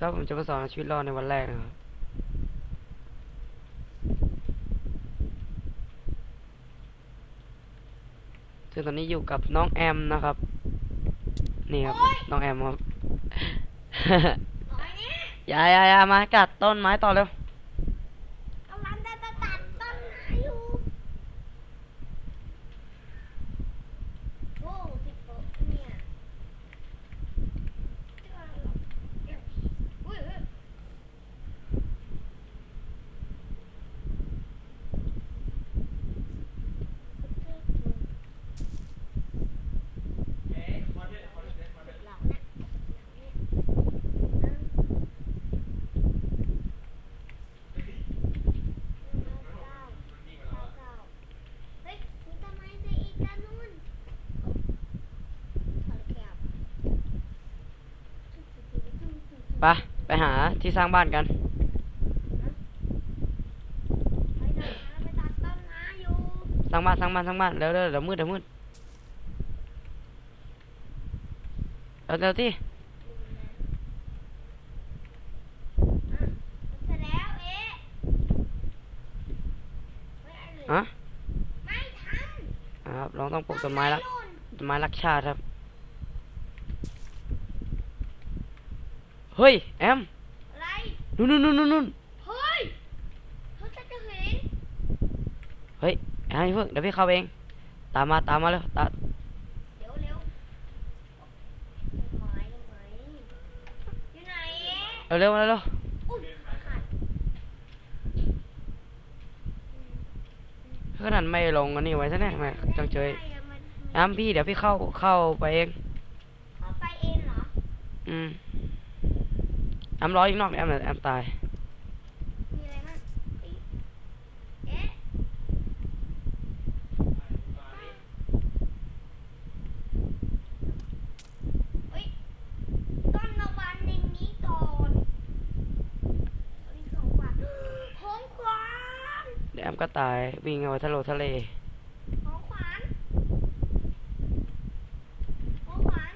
ก็ผมจะมาสอนชีวิตรอดในวันแรกนะครับซึ่งตอนนี้อยู่กับน้องแอมนะครับ นี่ครับ น้องแอมครับน้อยเนี่ยอยาอยาอยามากัดต้นไม้ต่อเร็ว กำลังจะตัดต้นไม้อยู่โอ้สิบโป๊ะเนี่ยเชื่อหรออุ้ยเฮ้ย หลังเนี่ยเฮ้ยมีต้นไม้จะอีกด้านนู้นขอแก้ว ไปไปหาที่สร้างบ้านกันไปไหนนะไปตัดต้นไม้อยู่สร้างบ้านสร้างบ้านสร้างบ้านเร็วเร็วเดี๋ยวมืดเดี๋ยวมืดเร็วเร็วที่เสร็จแล้วเอ๊ะเฮ้ยไอ้เหลือฮะไม่ทอ่าครับเราต้องปลูกำต้นไม้รักนู่นต้นไม้รักชาติครับ เฮ้ย แอม อะไรนู่นนู่นนู่นนู่นนู่นเฮ้ยเขาจะจะเห็น เฮ้ยแอมอย่าเพิ่งเดี๋ยวพี่เข้าไปเอง ตามมาตามมาเร็วตามเดี๋ยวเร็วไม้ไม้อยู่ไหนเอ๊ะเร็วเร็วเร็วเร็วอุ้ยขาดขนาดไม่ลงอันนี้ไว้ซะแน่แม่จังเจยได้อะมันแอมพี่เดี๋ยวพี่เข้าเข้าไปเองเข้าไปเองเหรอ อืม แอมรออีกนอกแอมเดี๋ยวแอมตายมีอะไรบ้างเอ๊ะเอ๊ะเฮ้ยต้นระวันในนี้ก่อนเฮ้ยของขวัญของขวัญเดี๋ยวแอมก็ตายวิ่งเอาไปทะเลทะเล ของขวัญของขวัญ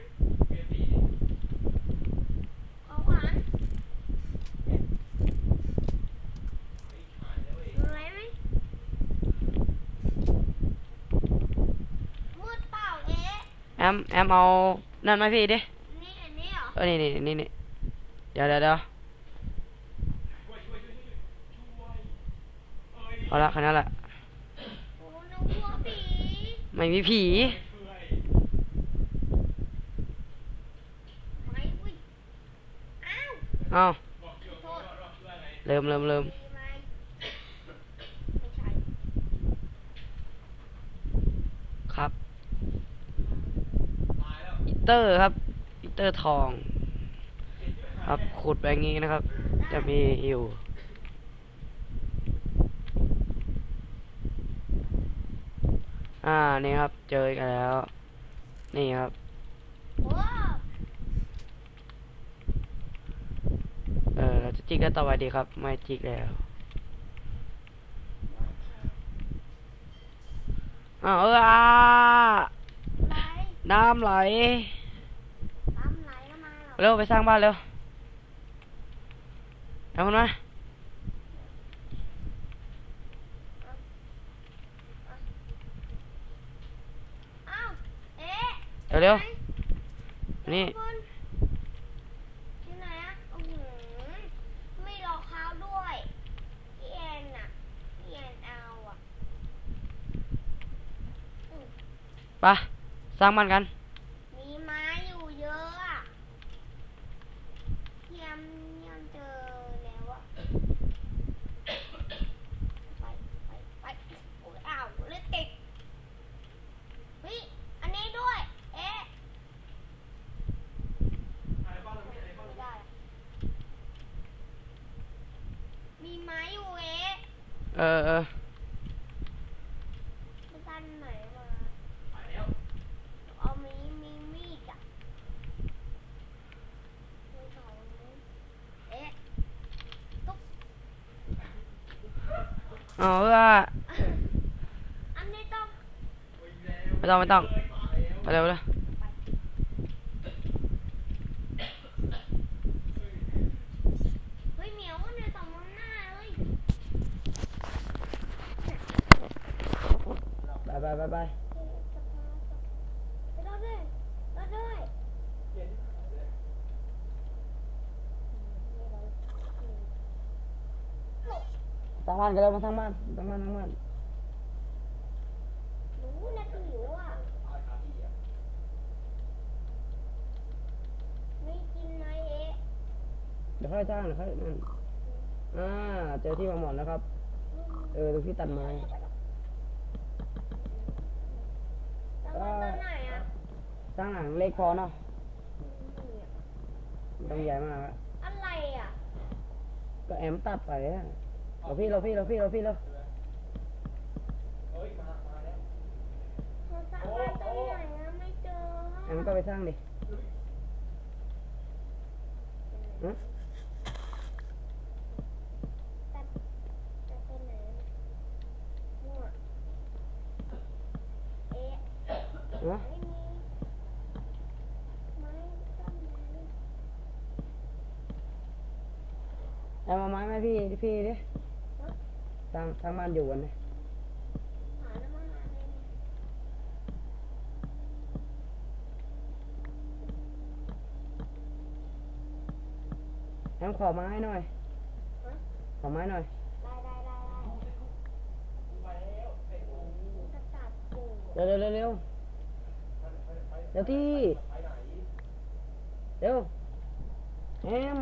ของขวัญดูอะไรไหมมืดเปล่าเอ๊ะ แอมแอมเอานั่นไหมาพี่ดินี่อันนี้เหรอเออนี่นี่นี่นี่เดี๋ยวเดี๋ยวเดี๋ยวเอาละแค่นั้นแหละโอ้นึกว่าผีไม่มีผีไม่อุ้ยอ้าวเอ้าโทษ เริ่มเริ่มเริ่มใช่ ครับอิ เตอร์ครับอิเตอร์ทอง ครับขุดไปอย่างงี้นะครับ จะมีอยู่อ่านี่ครับ เจอกันแล้ว นี่ครับเออเราจะจิกกันต่อไปดีครับ ไม่จิกแล้วอ้าวเอออ่า น้ำไหลตามไหลเข้ามาเหรอเร็วไปสร้างบ้านเร็วเอาคนมาอ้าวเอ๊ะเร็วเร็วนี่ คุณที่ไหนอะโอ้โหไม่รองเท้าด้วยพี่แอนน่ะพี่แอนเอาอะอืมไปส ร้างบ้านกัน มีไม้อยู่เยอะอะเทียมยังเจอแล้วอะไปไปไปโอ้ยอ้าวเลือดติดเฮ้ยอันนี้ด้วย เอ๊ะไม่ได้อะมีไม้อยู่เอ๊ะ เออเออ อ๋อว่าไม่ต้องไม่ต้องไปเร็วเลยเฮ้ยเหมียวมันเองมันหน้าเลยไปไปไปไป ทางบ้านกันแล้วมาทางบ้านทางบ้านทางบ้านหนูนะคือหิวอะไม่กินไหมเอ๊ะเดี๋ยวค่อยสร้างเดี๋ยวค่อยนั่นอ่าเจอที่วางหมอนแล้วครับ เออตรงที่ตัดไม้แล้วมันตอนไหนอะสร้างหลังเล็กพอเนาะไม่ต้องใหญ่มากอะอะไรอะ ก็แอมตัดไปอะ เราพี่เราพี่เราพี่เราพี่เราโทรศัพท์บ้านตรงไหนอะไม่เจอแอมก็ไปสร้างดิฮะตัดตัดไปไหนมั่วเอ๊ะฮะไม่มีไม้ต้นไม้แอมเอาไม้ไหมพี่พี่ดิ ทางทางบ้านอยู่วันไหนงั้นขอไม้หน่อย ขอไม้หน่อย เร็วเร็วเร็วเร็วเร็วที่ เร็วแอม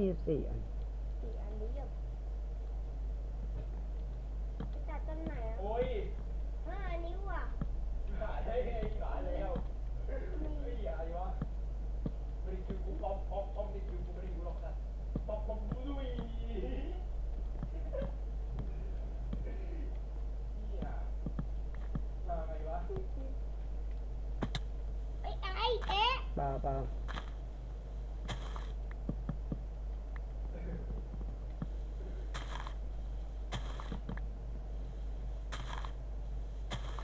ยี่สิบสี่อันสี่อันนี้อยู่จะตัดต้นไหนอะโอ้ยเอออันนี้ว่ะหาได้ไงหาแล้วเฮ้ยอะไรวะไม่ได้คิวกูป๊อปป๊อปป๊อปนี่คิวกูไม่ได้รู้หรอกนะป๊อปป๊อปลุยเนี่ยมาไงวะเอ้ยไอ้เอ๊ะเปล่าเปล่า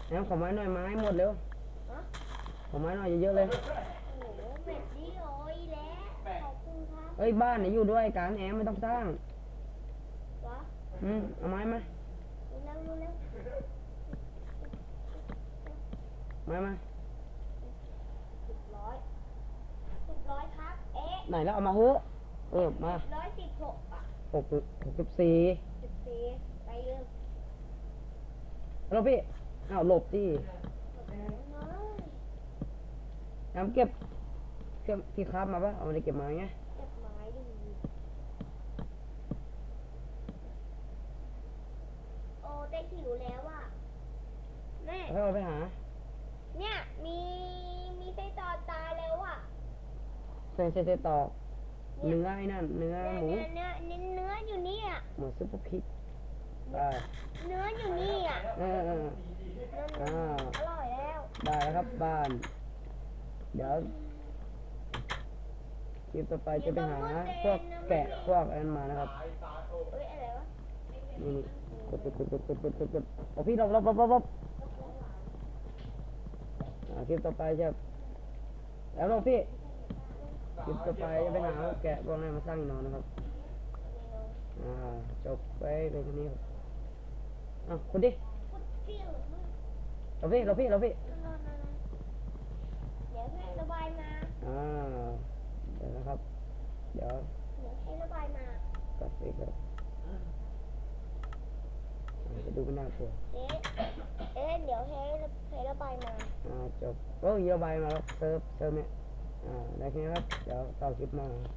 แอมขอไม้หน่อยไม้หมดเร็วฮะขอไม้หน่อยเยอะๆเลย โอ้โหเม็ดนี้โอ้ยแล้วขอบคุณครับเอ้ยบ้านเนี่ยอยู่ด้วยการแอมไม่ต้องสร้าง วะอืมเอาไม้มารู้แล้วรู้แล้วไม้มาสิบร้อยสิบร้อยครับ เอ๊ะไหนแล้วเอามาเฮ้อะเออมาร้อยสิบหกอะหกหกสิบสี่สิบสี่ไปเรื่องแล้วพี่ อ้าวหลบที่น้อยแอมเก็บเก็บที่คราบมาปะเอามาได้เก็บมาไงเก็บไม้ดีโอ้แต่หิวแล้วอะแม่แล้วเอาไปหา เนี่ยมีมีไส้ตอนตายแล้วอะเส้นเส้นเส้นตอกเนื้อไอ้นั่นเนื้อเนื้อหมูเนื้อเนื้อเนื้ออยู่นี่อะหมูซุปเปอร์พริกได้เนื้ออยู่นี่อะเออเออ ครับบ้าน เดี๋ยวคลิปต่อไปจะไปหาพวกแกะพวกอะไรมานะครับนี่กดกดกดกดกดกดกดโอ้พี่ลบลบลบลบคลิปต่อไปจะแล้วลบพี่คลิปต่อไปจะไปหาแกะพวกอะไรมาสร้างนอนนะครับจบไปในที่นี้อะคุณดิเราพี่เราพี่เราพี่ มาอ่าเดี๋ยวนะครับ เดี๋ยวเดี๋ยวให้ระบายมากลับไปครับอ่าจะดูไม่น่ากลัวเอ๊ะเอ๊ะเดี๋ยวให้ระให้ระบายมาอ่าจบโอ้ยระบายมาแล้วเซิร์ฟเซิร์ฟเนี่ยอ่าได้แค่นี้ครับเดี๋ยวต่อคลิปหน้าครับ